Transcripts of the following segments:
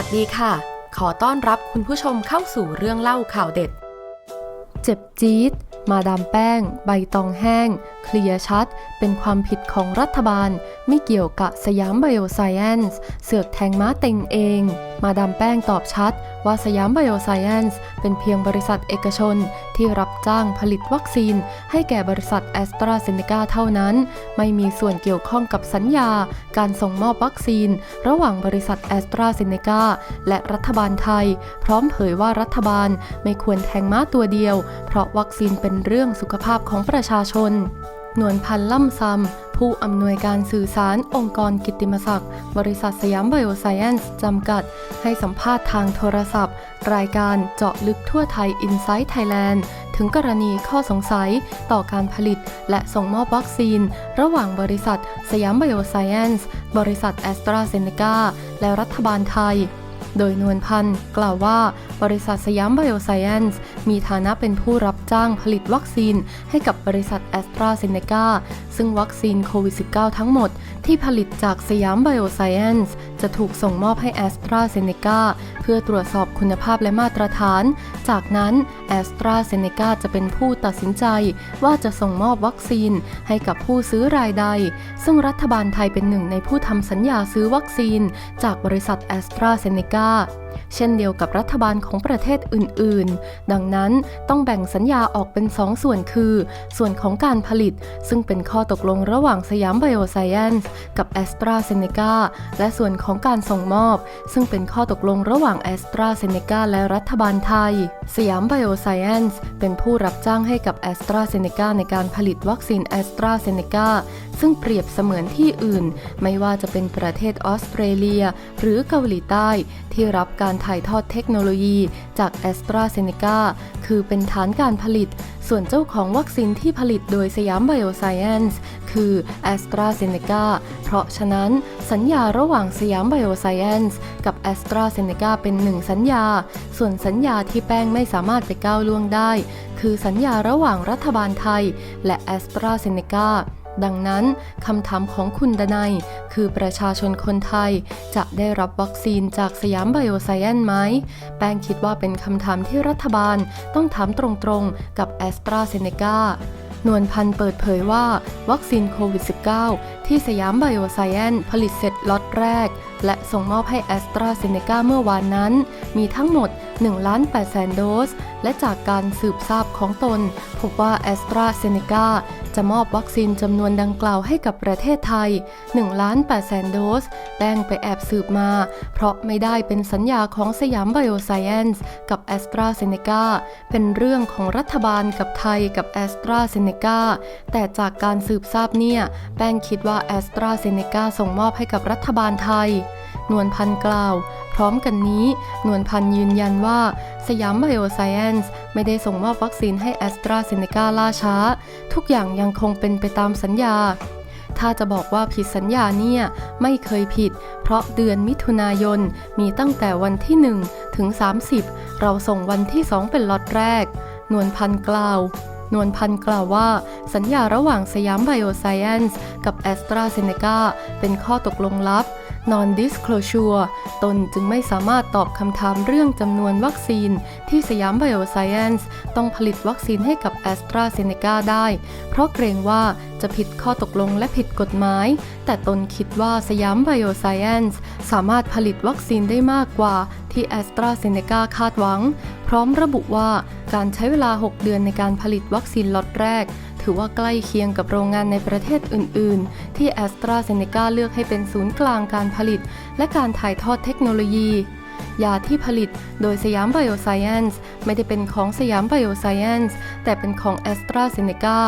วัสดีค่ะ ขอต้อนรับคุณผู้ชมเข้าสู่เรื่องเล่าข่าวเด็ด เจ็บจี๊ด มาดามแป้ง ใบตองแห้ง เคลียร์ชัด เป็นความผิดของรัฐบาล ไม่เกี่ยวกับสยามไบโอไซเอนซ์เสือกแทงม้าเต็งเอง มาดามแป้งตอบชัด ว่าสยามไบโอไซเอนซ์เป็นเพียงบริษัทเอกชนที่รับจ้างผลิตวัคซีน ให้แก่บริษัทแอสตราเซเนกาเท่านั้น ไม่มีส่วนเกี่ยวข้องกับสัญญา การส่งมอบวัคซีน ระหว่างบริษัทแอสตราเซเนกาและรัฐบาลไทย พร้อมเผยว่ารัฐบาลไม่ควรแทงม้าตัวเดียว เพราะวัคซีนเป็นเรื่องสุขภาพของประชาชนนวลพันธ์ล่ำซำ ผู้อำนวยการสื่อสารองค์กรกิตติมศักดิ์ บริษัทสยามไบโอไซเอนซ์จำกัด ให้สัมภาษณ์ทางโทรศัพท์ รายการเจาะลึกทั่วไทย i n s i ซ e Thailand ถึงกรณีข้อสงสัยต่อการผลิต และส่งมอบวัคซีน ระหว่างบริษัทสยามไบโอไซเอนซ์บริษัทแอสตราเซเนกาและรัฐบาลไทย โดยนวลพันธ์กล่าวว่า บริษัทสยามไบโอไซเอนซ์มีฐานะเป็นผู้รับจ้างผลิตวัคซีน ให้กับบริษัทแอสตราเซเนกาซึ่งวัคซีนโควิด -19 ทั้งหมดที่ผลิตจากสยามไบโอไซเอนซ์ จะถูกส่งมอบให้แอสตราเซเนกาเพื่อตรวจสอบคุณภาพและมาตรฐาน จากนั้นแอสตราเซเนกาจะเป็นผู้ตัดสินใจว่าจะส่งมอบวัคซีนให้กับผู้ซื้อรายใด ซึ่งรัฐบาลไทยเป็นหนึ่งในผู้ทำสัญญาซื้อวัคซีน จากบริษัทแอสตราเซเนกาเช่นเดียวกับรัฐบาลของประเทศอื่น ๆ ดังนั้นต้องแบ่งสัญญาออกเป็น2ส่วนคือ ส่วนของการผลิต ซึ่งเป็นข้อตกลงระหว่างสยามไบโอไซเอนซ์กับแอสตราเซเนกาและส่วนของการส่งมอบ ซึ่งเป็นข้อตกลงระหว่างแอสตราเซเนกาและรัฐบาลไทย สยามไบโอไซเอนซ์เป็นผู้รับจ้างให้กับแอสตราเซเนกาในการผลิตวัคซีนแอสตราเซเนกาซึ่งเปรียบเสมือนที่อื่น ไม่ว่าจะเป็นประเทศออสเตรเลีย หรือเกาหลีใต้ที่รับการถ่ายทอดเทคโนโลยีจากแอสตราเซเนกาคือเป็นฐานการผลิต ส่วนเจ้าของวัคซีนที่ผลิตโดยสยามไบโอไซเอนซ์คือแอสตราเซเนกาเพราะฉะนั้นสัญญาระหว่างสยามไบโอไซเอนซ์กับแอสตราเซเนกาเป็นหนึ่งสัญญา ส่วนสัญญาที่แป้งไม่สามารถไปก้าวล่วงได้ คือสัญญาระหว่างรัฐบาลไทย และแอสตราเซเนกา ดังนั้นคำถามของคุณดนัยคือประชาชนคนไทยจะได้รับวัคซีนจากสยามไบโอไซแอนไหม แป้งคิดว่าเป็นคำถามที่รัฐบาลต้องถามตรงๆกับแอสตราเซเนกานวลพันธ์เปิดเผยว่า วัคซีนโควิด -19 ที่สยามไบโอไซเอนผลิตเสร็จล็อตแรก และส่งมอบให้แอสตราเซเนกาเมื่อวานนั้น มีทั้งหมด1ล้าน8แสนโดส และจากการสืบทราบของตน พบว่าแอสตราเซเนกาจะมอบวัคซีนจำนวนดังกล่าวให้กับประเทศไทย1ล้าน8แสนโดสแป้งไปแอบสืบมา เพราะไม่ได้เป็นสัญญาของสยามไบโอไซเอนซ์กับแอสตราเซเนกาเป็นเรื่องของรัฐบาลกับไทยกับแอสตราเซเนกาแต่จากการสืบทราบเนี่ย แป้งคิดว่าแอสตราเซเนกาส่งมอบให้กับรัฐบาลไทย นวลพันธ์กล่าว พร้อมกันนี้ นวลพันธ์ยืนยันว่า สยามไบโอไซเอนซ์ไม่ได้ส่งมอบวัคซีนให้แอสตราเซเนกาล่าช้า ทุกอย่างยังคงเป็นไปตามสัญญา ถ้าจะบอกว่าผิดสัญญาเนี่ย ไม่เคยผิด เพราะเดือนมิถุนายนมีตั้งแต่วันที่ 1 ถึง 30 เราส่งวันที่ 2 เป็นล็อตแรก นวลพันธ์กล่าว นวลพันธ์กล่าวว่า สัญญาระหว่างสยามไบโอไซเอนซ์กับแอสตราเซเนกาเป็นข้อตกลงลับ non-disclosure ตนจึงไม่สามารถตอบคำถามเรื่องจำนวนวัคซีน ที่สยามไบโอไซเอนซ์ต้องผลิตวัคซีนให้กับแอสตราเซเนกาได้ เพราะเกรงว่าจะผิดข้อตกลงและผิดกฎหมาย แต่ตนคิดว่าสยามไบโอไซเอนซ์สามารถผลิตวัคซีนได้มากกว่าที่แอสตราเซเนกาคาดหวัง พร้อมระบุว่าการใช้เวลา 6 เดือนในการผลิตวัคซีนล็อตแรก ถือว่าใกล้เคียงกับโรงงานในประเทศอื่น ๆ ที่แอสตราเซเนกาเลือกให้เป็นศูนย์กลางการผลิต และการถ่ายทอดเทคโนโลยียาที่ผลิตโดยสยามไบโอไซเอนซ์ไม่ได้เป็นของสยามไบโอไซเอนซ์แต่เป็นของแอสตราเซเนกา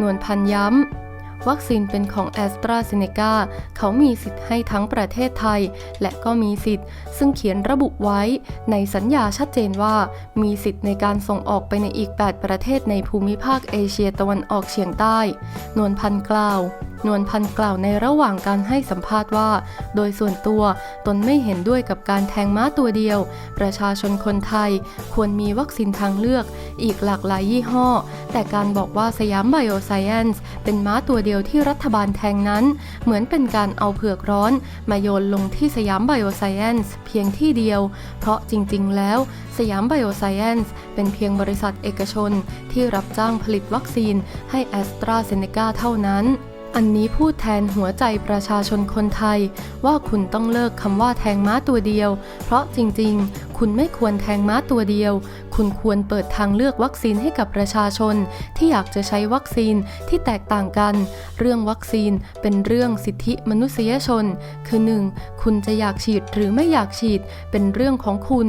นวลพันย้ำ วัคซีนเป็นของแอสตราเซเนกาเขามีสิทธิ์ให้ทั้งประเทศไทย และก็มีสิทธิ์ ซึ่งเขียนระบุไว้ในสัญญาชัดเจนว่า มีสิทธิ์ในการส่งออกไปในอีก 8 ประเทศในภูมิภาคเอเชียตะวันออกเฉียงใต้ นวลพันธ์กล่าว นวลพันธ์กล่าวในระหว่างการให้สัมภาษณ์ว่า โดยส่วนตัวตนไม่เห็นด้วยกับการแทงม้าตัวเดียว ประชาชนคนไทย ควรมีวัคซีนทางเลือก อีกหลากหลายยี่ห้อ แต่การบอกว่าสยามไบโอไซเอนซ์เป็นม้าตัวเดียวที่รัฐบาลแทงนั้น เหมือนเป็นการเอาเผือกร้อน มาโยนลงที่สยามไบโอไซเอนซ์เพียงที่เดียว เพราะจริง ๆ แล้ว สยามไบโอไซเอนซ์เป็นเพียงบริษัทเอกชน ที่รับจ้างผลิตวัคซีนให้แอสตราเซเนกาเท่านั้น อันนี้พูดแทนหัวใจประชาชนคนไทย ว่าคุณต้องเลิกคำว่าแทงม้าตัวเดียว เพราะจริงๆ คุณไม่ควรแทงม้าตัวเดียว คุณควรเปิดทางเลือกวัคซีนให้กับประชาชน ที่อยากจะใช้วัคซีนที่แตกต่างกัน เรื่องวัคซีนเป็นเรื่องสิทธิมนุษยชน คือ 1. คุณจะอยากฉีดหรือไม่อยากฉีดเป็นเรื่องของคุณ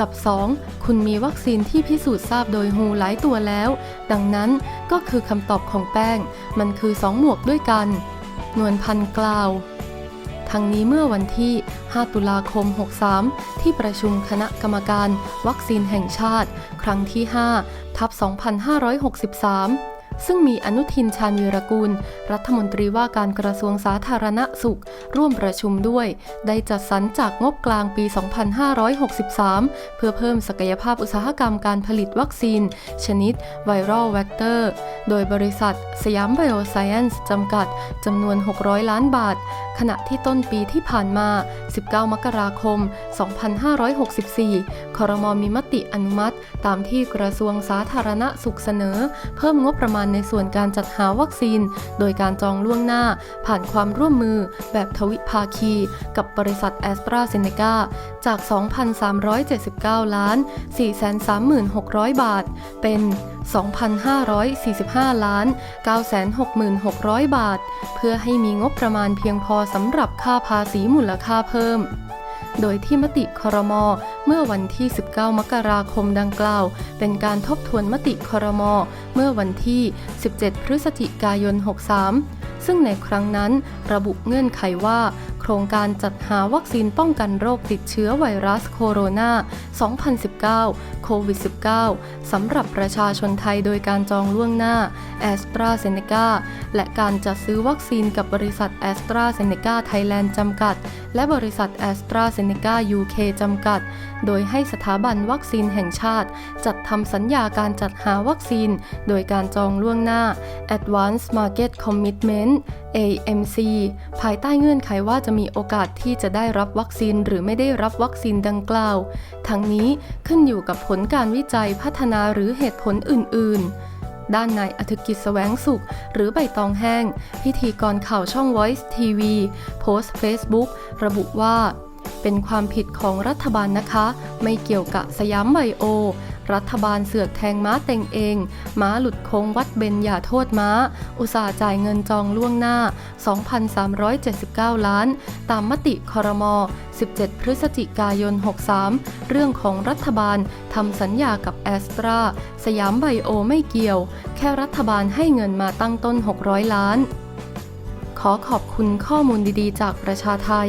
กับ 2. คุณมีวัคซีนที่พิสูจน์ทราบโดยฮูหลายตัวแล้ว ดังนั้นก็คือคำตอบของแป้ง มันคือ 2 หมวกด้วยกัน นวลพันธ์กล่าวทั้งนี้เมื่อวันที่ 5 ตุลาคม 63 ที่ประชุมคณะกรรมการ วัคซีนแห่งชาติ ครั้งที่ 5 ทับ 2563 ซึ่งมีอนุทินชาญวีรกูล รัฐมนตรีว่าการกระทรวงสาธารณสุข ร่วมประชุมด้วย ได้จัดสรรจากงบกลางปี 2563 เพื่อเพิ่มศักยภาพอุตสาหกรรมการผลิตวัคซีน ชนิดไวรัลเวกเตอร์ โดยบริษัทสยามไบโอไซเอนซ์จำกัดจำนวน 600 ล้านบาท ขณะที่ต้นปีที่ผ่านมา 19 มกราคม 2564 ครมมีมติอนุมัติ ตามที่กระทรวงสาธารณสุขเสนอ เพิ่มงบประมาณในส่วนการจัดหาวัคซีน โดยการจองล่วงหน้า ผ่านความร่วมมือแบบทวิภาคี กับบริษัทแอสตราเซเนกาจาก 2,379 ล้าน 436,600 บาท เป็น 2,545 ล้าน 966,600 บาท เพื่อให้มีงบประมาณเพียงพอสำหรับค่าภาษีมูลค่าเพิ่ม โดยที่มติครมเมื่อวันที่ 19 มกราคมดังกล่าว เป็นการทบทวนมติครมเมื่อวันที่ 17 พฤศจิกายน 63 ซึ่งในครั้งนั้นระบุเงื่อนไขว่า ครงการจัดหาวัคซีนป้องกันโรคติดเชื้อไวรัสโคโรนา 2019 โควิด -19 สำหรับประชาชนไทยโดยการจองล่วงหน้าแอสตราเซเนกาและการจัดซื้อวัคซีนกับบริษัทแอสตราเซเนกาไทยแลนด์จำกัด และบริษัทแอสตราเซเนกา UK จำกัด โดยให้สถาบันวัคซีนแห่งชาติ จัดทำสัญญาการจัดหาวัคซีน โดยการจองล่วงหน้า Advanced Market Commitment AMC ภายใต้เงื่อนไขว่าจะมีโอกาสที่จะได้รับวัคซีนหรือไม่ได้รับวัคซีนดังกล่าว ทั้งนี้ขึ้นอยู่กับผลการวิจัยพัฒนาหรือเหตุผลอื่น ๆด้านนายอธิกิจแสวงสุข หรือใบตองแห้ง พิธีกรข่าวช่อง Voice TV โพสต์ Facebook ระบุว่า เป็นความผิดของรัฐบาลนะคะ ไม่เกี่ยวกับสยามไบโอ รัฐบาลเสือกแทงม้าเต็งเอง ม้าหลุดโค้งวัดเบนอย่าโทษม้า อุตสาห์จ่ายเงินจองล่วงหน้า 2,379 ล้าน ตามมติคอรมอ17 พฤศจิกายน 63 เรื่องของรัฐบาลทำสัญญากับแอสตรา สยามไบโอไม่เกี่ยว แค่รัฐบาลให้เงินมาตั้งต้น 600 ล้าน ขอขอบคุณข้อมูลดีๆ จากประชาไทย